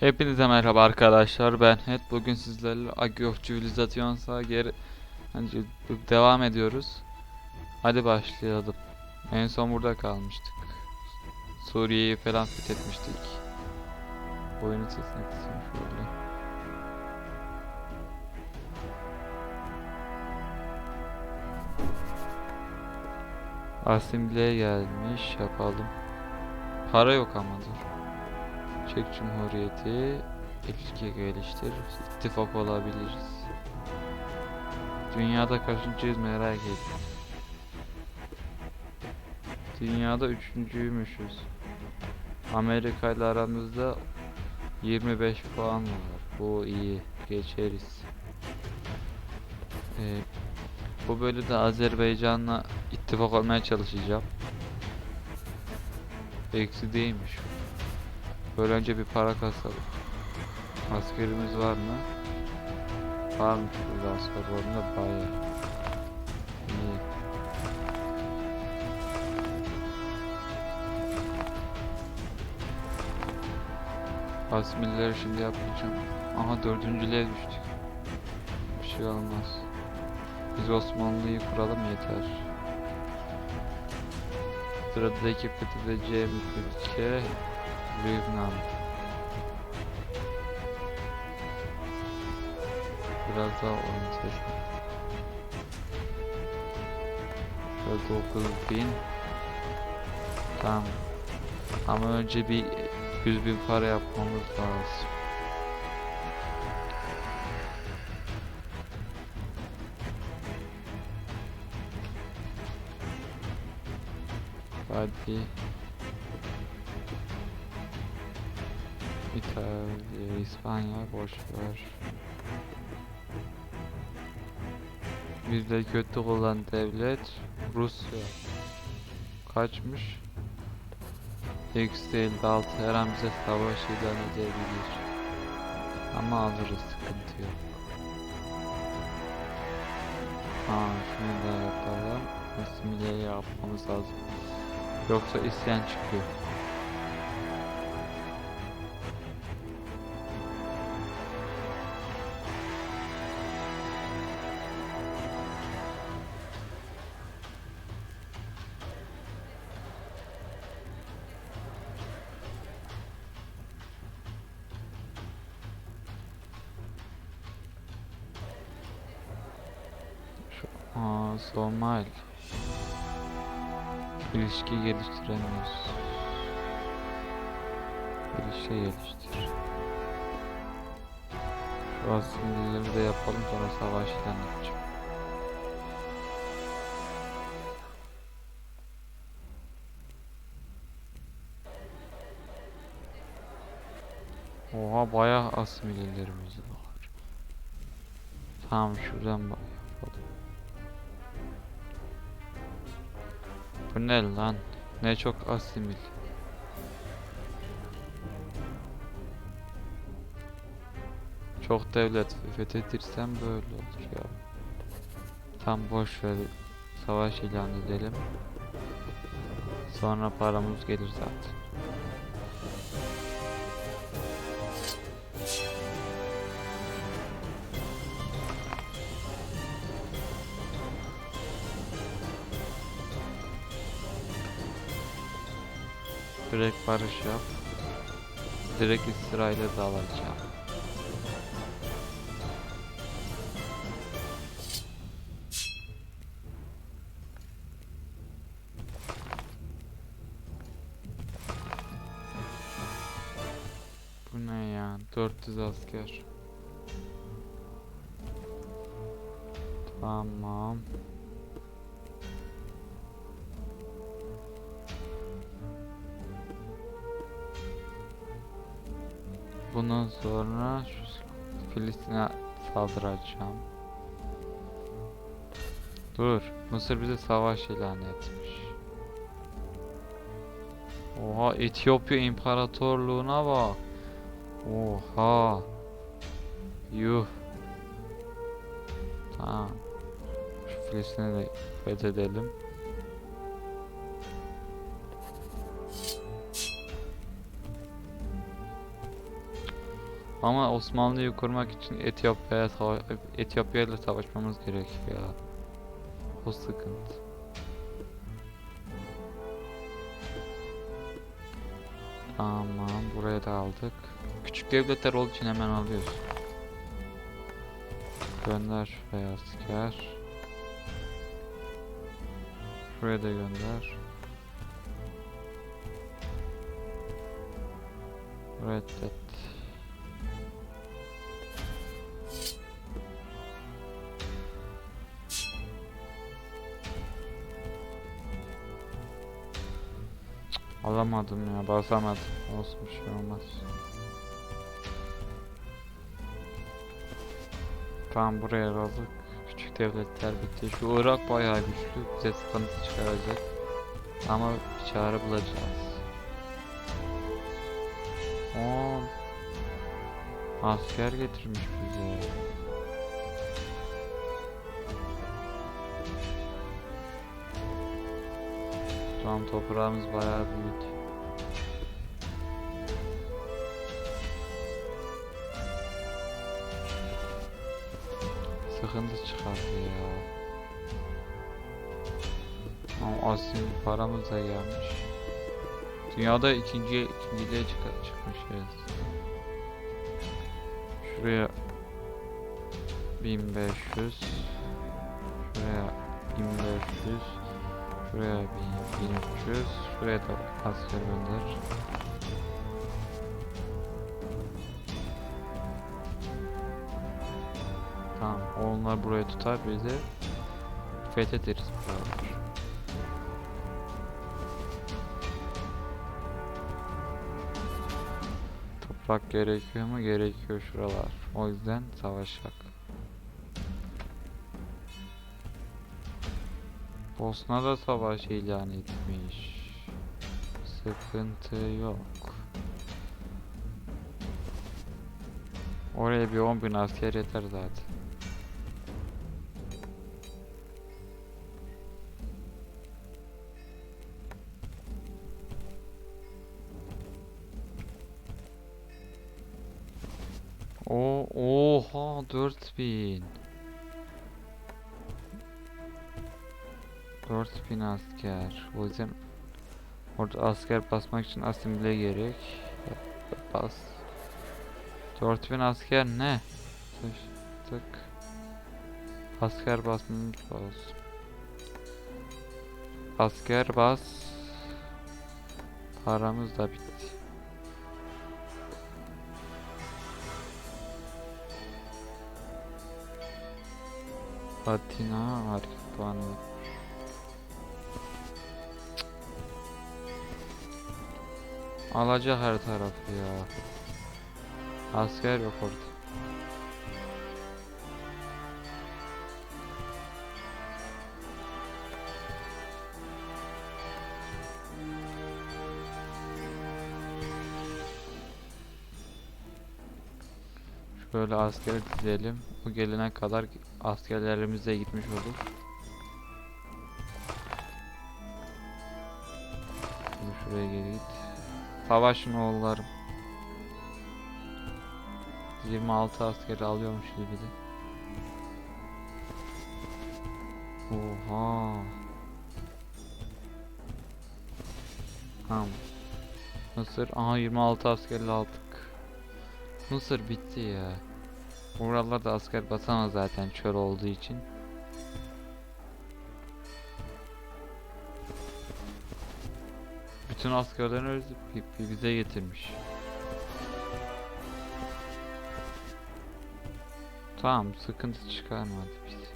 Hepinize merhaba arkadaşlar ben Het bugün sizlerle Age of Civilization'a geri hani devam ediyoruz. Hadi başlayalım. En son burada kalmıştık. Suriye'yi falan fethetmiştik. Oyunun sesini kısayım şöyle. Asimileye gelmiş yapalım. Para yok ama dur. Çek Cumhuriyeti ilişki geliştir. ittifak olabiliriz. Dünyada kaçıncıyız merak ettim. Dünyada üçüncüymüşüz. Amerika ile aramızda 25 puan var. Bu iyi. Geçeriz. Ee, bu bölümde Azerbaycan'la ittifak olmaya çalışacağım. Eksi değilmiş. Böyle önce bir para kasalım. Askerimiz var mı? Varmış burada asker var mı? Bayağı. İyi. Asmilleri şimdi yapmayacağım. Aha dördüncülüğe düştük. Bir şey olmaz. Biz Osmanlı'yı kuralım yeter. Sıradaki fethedeceğimiz ülke Lübnan. Biraz daha oyun sesini. Şöyle 9000 Tamam. Ama önce bir 100 bin para yapmamız lazım. Hadi. İtalya, İspanya boş ver. Bizde kötü olan devlet Rusya. Kaçmış? Eksi 56 her an bize savaş ilan edebilir. Ama alırız sıkıntı yok. Ha şunu da yapalım. Asimileyi yapmamız lazım. Yoksa isyan çıkıyor. Somal. İlişki geliştiremiyoruz. İlişki geliştir. Şu asimilleri de yapalım sonra savaş ilan edeceğim. Oha bayağı asimilelerimiz var. Tamam şuradan bak Bu ne lan? Ne çok asimil. Çok devlet fethedirsem böyle olur ya. Tam boş ver. Savaş ilan edelim. Sonra paramız gelir zaten. Direkt barış yap. Direkt İsrail'e dağılacağım. Bu ne ya? 400 asker. Tamam. Bundan sonra şu Filistin'e saldıracağım. Dur, Mısır bize savaş ilan etmiş. Oha, Etiyopya İmparatorluğuna bak. Oha. Yuh. Tamam. Şu Filistin'i de fethedelim. Ama Osmanlı'yı kurmak için Etiyopya'ya Etiyopya ile savaşmamız gerekiyor. O sıkıntı. Tamam, buraya da aldık. Küçük devletler olduğu için hemen alıyoruz. Gönder şuraya asker. Şuraya da gönder. Reddet. Alamadım ya basamadım. Olsun bir şey olmaz. Tamam buraya aldık. Küçük devletler bitti. Şu Irak bayağı güçlü. Bize sıkıntı çıkaracak. Ama bir çare bulacağız. Oo. Asker getirmiş bize. Tamam toprağımız bayağı büyük. Sıkıntı çıkardı ya. Ama asil paramız da gelmiş. Dünyada ikinci ikinciliğe çık çıkmışız. Şuraya 1500 Şuraya 1500 Şuraya 1300 Şuraya da asker gönder Tamam onlar buraya tutar bizi fethederiz buraları. Toprak gerekiyor mu? Gerekiyor şuralar. O yüzden savaşak. Bosna da savaş ilan etmiş. Sıkıntı yok. Oraya bir 10 bin asker yeter zaten. O oha 4000. 4000 asker. O yüzden orada asker basmak için asimile gerek. Bas. 4000 asker ne? Tık, tık. Asker basmamız lazım. Asker bas. Paramız da bitti. Atina hareket Alacak her tarafı ya. Asker yok orada. Şöyle asker dizelim. O gelene kadar askerlerimiz de gitmiş olur. Şimdi şuraya geri git. Savaşın oğullarım. 26 askeri alıyormuş de. Oha. Tamam. Mısır. Aha 26 askerle aldık. Mısır bitti ya. Buralarda asker basamaz zaten çöl olduğu için. Bütün askerlerini bi- bize getirmiş. Tamam sıkıntı çıkarmadı biz.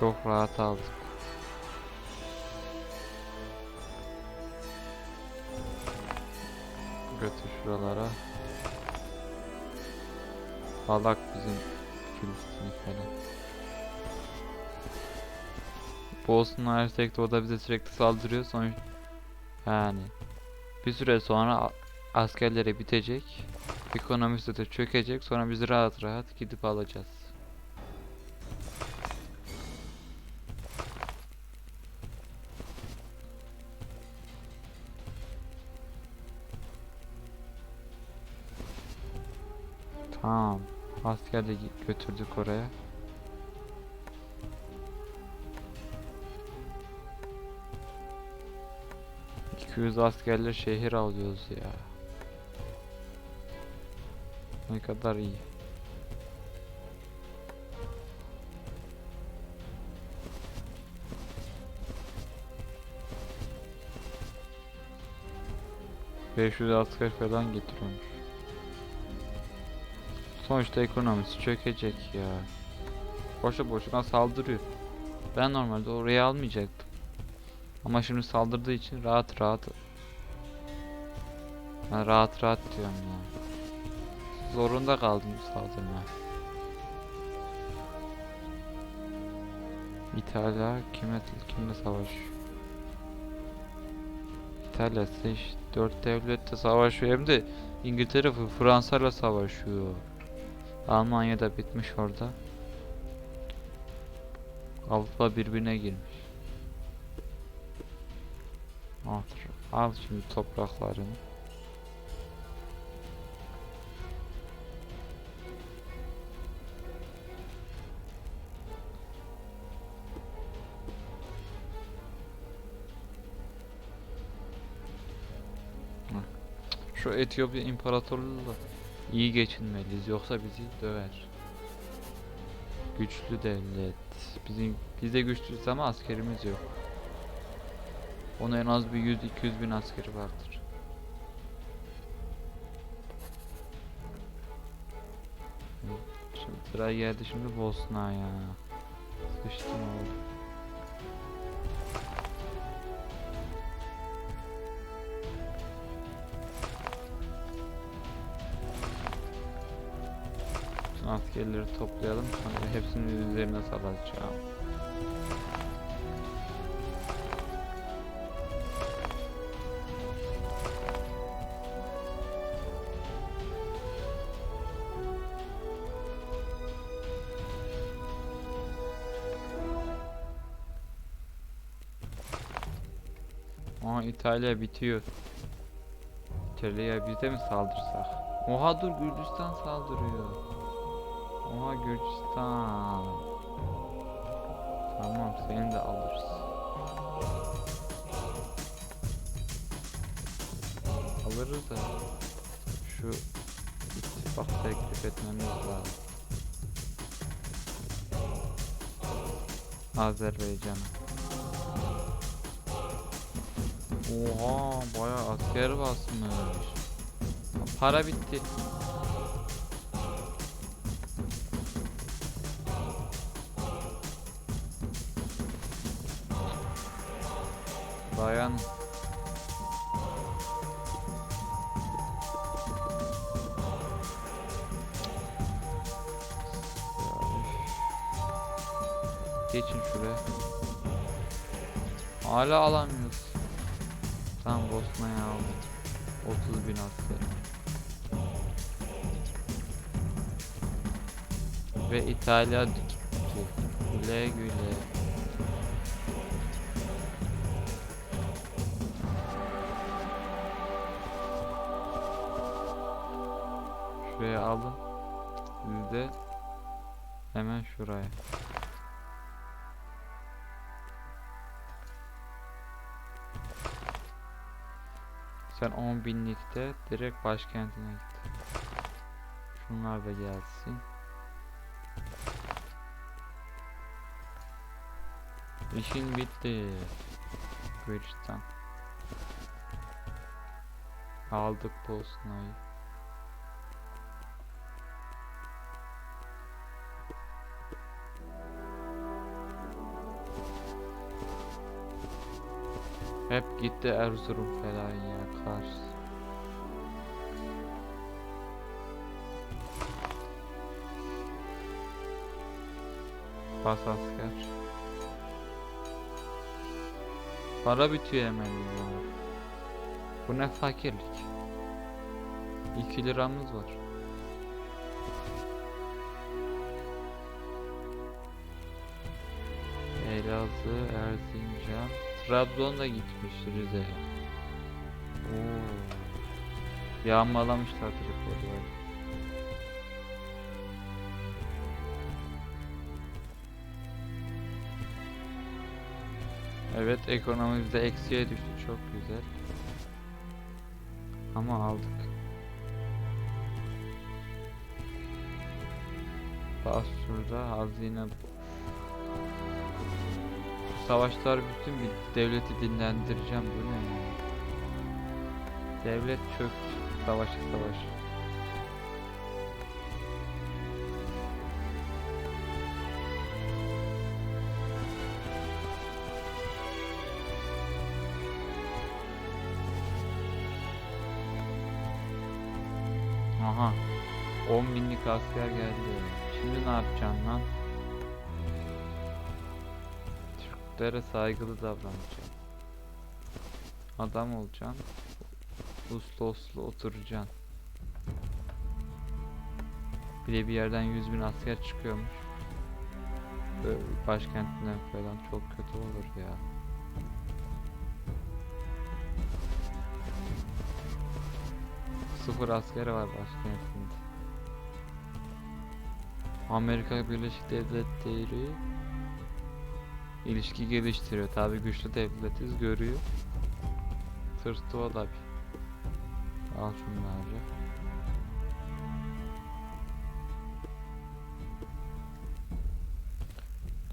Çok rahat aldık. Götür şuralara. Balak bizim Filistin'i falan. Bosna Hersek'te o bize sürekli saldırıyor sonuç yani bir süre sonra askerleri bitecek ekonomisi de çökecek sonra biz rahat rahat gidip alacağız. Tamam. Asker de götürdük oraya. ...200 askerle şehir alıyoruz ya. Ne kadar iyi. ...500 asker falan getiriyormuş. Sonuçta ekonomisi çökecek ya. Boşa boşuna saldırıyor. Ben normalde oraya almayacaktım. Ama şimdi saldırdığı için rahat rahat ben rahat rahat diyorum ya. Zorunda kaldım saldırmaya. İtalya kime kimle savaşıyor? İtalya işte dört devlette savaşıyor hem de İngiltere ve Fransa'yla savaşıyor. Almanya da bitmiş orada. Avrupa birbirine girmiş. Al, al şimdi topraklarını. Şu Etiyopya İmparatorluğu'yla iyi geçinmeliyiz yoksa bizi döver. Güçlü devlet. Bizim biz de güçlüyüz ama askerimiz yok. Onun en az bir 100-200 bin askeri vardır. Şimdi sıra geldi şimdi Bosna'ya. Sıçtım oğlum. Bütün askerleri toplayalım sonra hepsinin üzerine salacağım. İtalya bitiyor. İtalya'ya biz de mi saldırsak? Oha dur Gürcistan saldırıyor. Oha Gürcistan. Tamam seni de alırız. Alırız da şu ittifak teklif etmemiz lazım. Azerbaycan'a. Oha bayağı asker basmış. Para bitti. Dayan. Geçin şuraya. Hala alamıyoruz. Tam Bosna'ya aldım. 30 bin asker. Ve İtalya gitti. Güle güle. Şuraya alın. Siz de hemen şuraya. Sen 10 binlikte direkt başkentine git. Şunlar da gelsin. İşin bitti. Gürcistan. Aldık Bosna'yı. Hep gitti Erzurum falan ya Kars. Bas asker. Para bitiyor hemen ya. Bu ne fakirlik. 2 liramız var. Elazığ, Erzincan, Trabzon'da gitmişti Rize'ye. Oo. Yağmalamışlar tripodları. Evet ekonomimizde eksiye düştü çok güzel. Ama aldık. Basur'da hazine Savaşlar bütün bir devleti dinlendireceğim bu ne? Devlet çöktü. Savaşı savaş. Aha. 10 binlik asker geldi. Şimdi ne yapacaksın lan? Türklere saygılı davranacaksın. Adam olacaksın. Uslu uslu oturacaksın. Bir de bir yerden 100 bin asker çıkıyormuş. Başkentinden falan çok kötü olur ya. Sıfır askeri var başkentinde. Amerika Birleşik Devletleri ilişki geliştiriyor. Tabi güçlü devletiz görüyor. Tırstı o. Al şunları.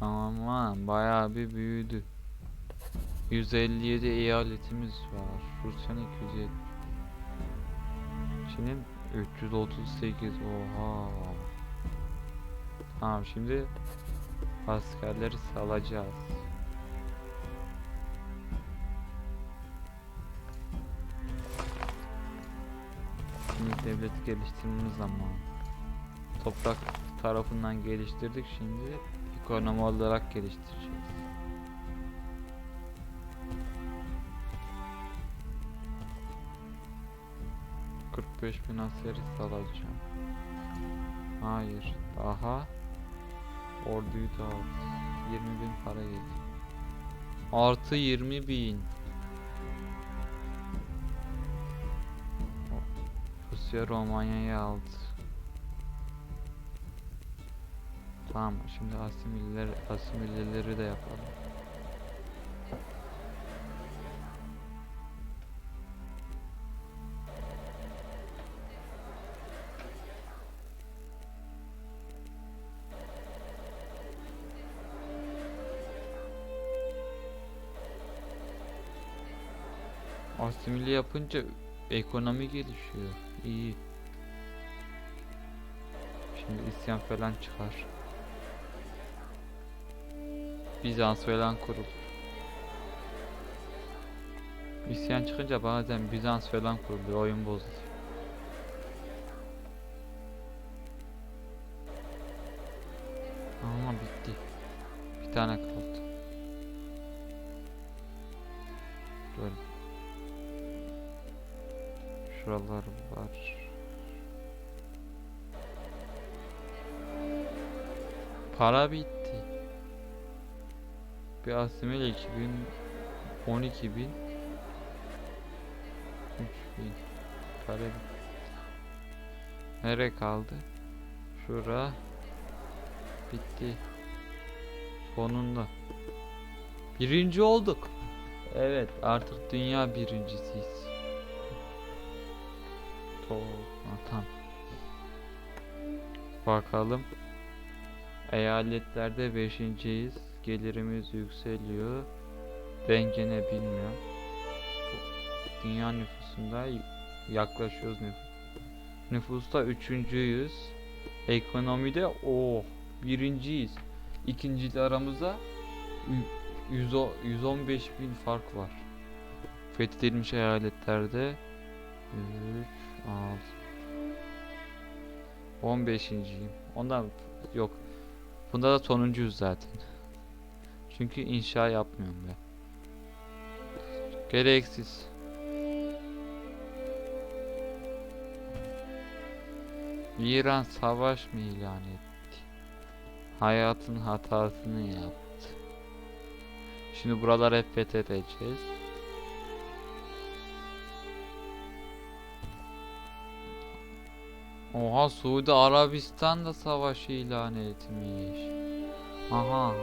Tamam lan bayağı bir büyüdü. 157 eyaletimiz var. Rusya'nın 270. Çin'in 338 oha. Tamam şimdi askerleri salacağız. Şimdi devleti geliştirmemiz zamanı. Toprak tarafından geliştirdik şimdi ekonomi olarak geliştireceğiz. ...45 bin askeri salacağım. Hayır. Daha... Orduyu dağıt. 20 bin para geldi. Artı 20 bin. Rusya Romanya'yı aldı. Tamam şimdi asimileler asimileleri de yapalım. Asimile yapınca ekonomi gelişiyor. İyi. Şimdi isyan falan çıkar. Bizans falan kurulur. İsyan çıkınca bazen Bizans falan kuruluyor. Oyun bozuluyor. Ama bitti. Bir tane Şuralar var. Para bitti. Bir asimil 2000 12 bin 3 bin para bitti. Nere kaldı? Şura bitti. Sonunda. Birinci olduk. Evet artık dünya birincisiyiz. Bakalım. Eyaletlerde beşinciyiz. Gelirimiz yükseliyor. Ben gene bilmiyorum. Dünya nüfusunda yaklaşıyoruz nüfus. Nüfusta üçüncüyüz. Ekonomide o birinciyiz. İkinciyle aramızda ü- 100 o- 115 bin fark var. Fethedilmiş eyaletlerde 3 6 15.yim. Ondan yok. Bunda da sonuncuyuz zaten. Çünkü inşa yapmıyorum ben. Gereksiz. İran savaş mı ilan etti? Hayatın hatasını yaptı. Şimdi buraları hep fethedeceğiz. Oha Suudi Arabistan'da savaşı ilan etmiş. Aha.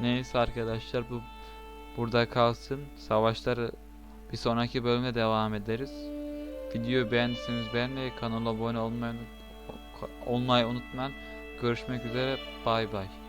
Neyse arkadaşlar bu burada kalsın. Savaşları bir sonraki bölümde devam ederiz. Videoyu beğendiyseniz beğenmeyi, kanala abone olmayı, olmayı unutmayın. Görüşmek üzere. Bay bay.